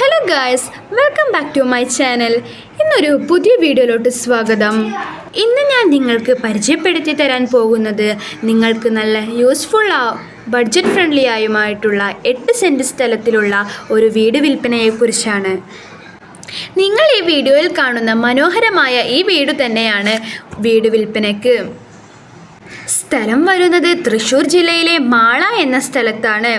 Hello guys welcome back to my channel ഇന്നൊരു പുതിയ വീഡിയോയിലോട്ട് സ്വാഗതം. ഇന്ന് ഞാൻ നിങ്ങൾക്ക് പരിചയപ്പെടുത്തി തരാൻ പോകുന്നത് നിങ്ങൾക്ക് നല്ല യൂസ്ഫുൾ ബഡ്ജറ്റ് ഫ്രണ്ട്ലി ആയുമായിട്ടുള്ള എട്ട് സെന്റ് സ്ഥലത്തിലുള്ള ഒരു വീട് വിൽപ്പനയെക്കുറിച്ചാണ്. നിങ്ങൾ ഈ വീഡിയോയിൽ കാണുന്ന മനോഹരമായ ഈ വീട് തന്നെയാണ് വീട് വിൽപ്പനയ്ക്ക്. സ്ഥലം വരുന്നത് തൃശ്ശൂർ ജില്ലയിലെ മാള എന്ന സ്ഥലത്താണ്.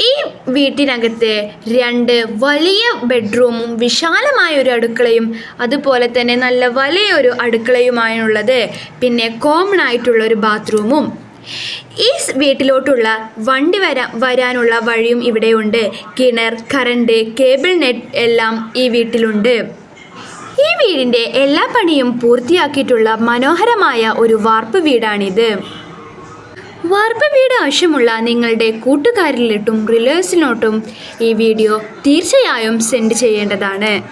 ഈ വീട്ടിനകത്ത് രണ്ട് വലിയ ബെഡ്റൂമും വിശാലമായ ഒരു അടുക്കളയും അതുപോലെ തന്നെ നല്ല വലിയൊരു അടുക്കളയുമാണുള്ളത്. പിന്നെ കോമൺ ആയിട്ടുള്ള ഒരു ബാത്റൂമും. ഈ വീട്ടിലോട്ടുള്ള വണ്ടി വരാ വരാനുള്ള വഴിയും ഇവിടെയുണ്ട്. കിണർ കറണ്ട് കേബിൾ നെറ്റ് എല്ലാം ഈ വീട്ടിലുണ്ട്. ഈ വീടിന്റെ എല്ലാ പണിയും പൂർത്തിയാക്കിയിട്ടുള്ള മനോഹരമായ ഒരു വാർപ്പ് വീടാണിത്. വാർപ്പ് വീട് ആവശ്യമുള്ള നിങ്ങളുടെ കൂട്ടുകാരിലോട്ടും റിലേഴ്സിനോട്ടും ഈ വീഡിയോ തീർച്ചയായും സെൻഡ് ചെയ്യേണ്ടതാണ്.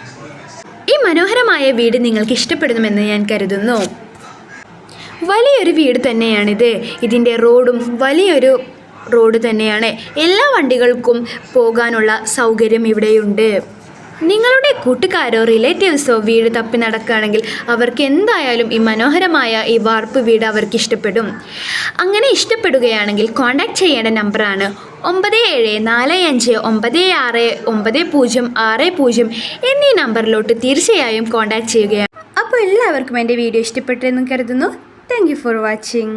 ഈ മനോഹരമായ വീട് നിങ്ങൾക്ക് ഇഷ്ടപ്പെടുമെന്ന് ഞാൻ കരുതുന്നു. വലിയൊരു വീട് തന്നെയാണിത്. ഇതിന്റെ റോഡും വലിയൊരു റോഡ് തന്നെയാണ്. എല്ലാ വണ്ടികൾക്കും പോകാനുള്ള സൗകര്യം ഇവിടെയുണ്ട്. നിങ്ങളുടെ കൂട്ടുകാരോ റിലേറ്റീവ്സോ വീട് തപ്പി നടക്കുകയാണെങ്കിൽ അവർക്ക് എന്തായാലും ഈ മനോഹരമായ ഈ വാർപ്പ് വീട് അവർക്ക് ഇഷ്ടപ്പെടും. അങ്ങനെ ഇഷ്ടപ്പെടുകയാണെങ്കിൽ കോൺടാക്ട് ചെയ്യേണ്ട നമ്പറാണ് ഒമ്പത് ഏഴ് നാല് അഞ്ച് ഒമ്പത് ആറ് ഒമ്പത് പൂജ്യം ആറ് പൂജ്യം എന്നീ നമ്പറിലോട്ട് തീർച്ചയായും കോൺടാക്ട് ചെയ്യുകയാണ്. അപ്പോൾ എല്ലാവർക്കും എന്റെ വീഡിയോ ഇഷ്ടപ്പെട്ടെന്ന് കരുതുന്നു. Thank for watching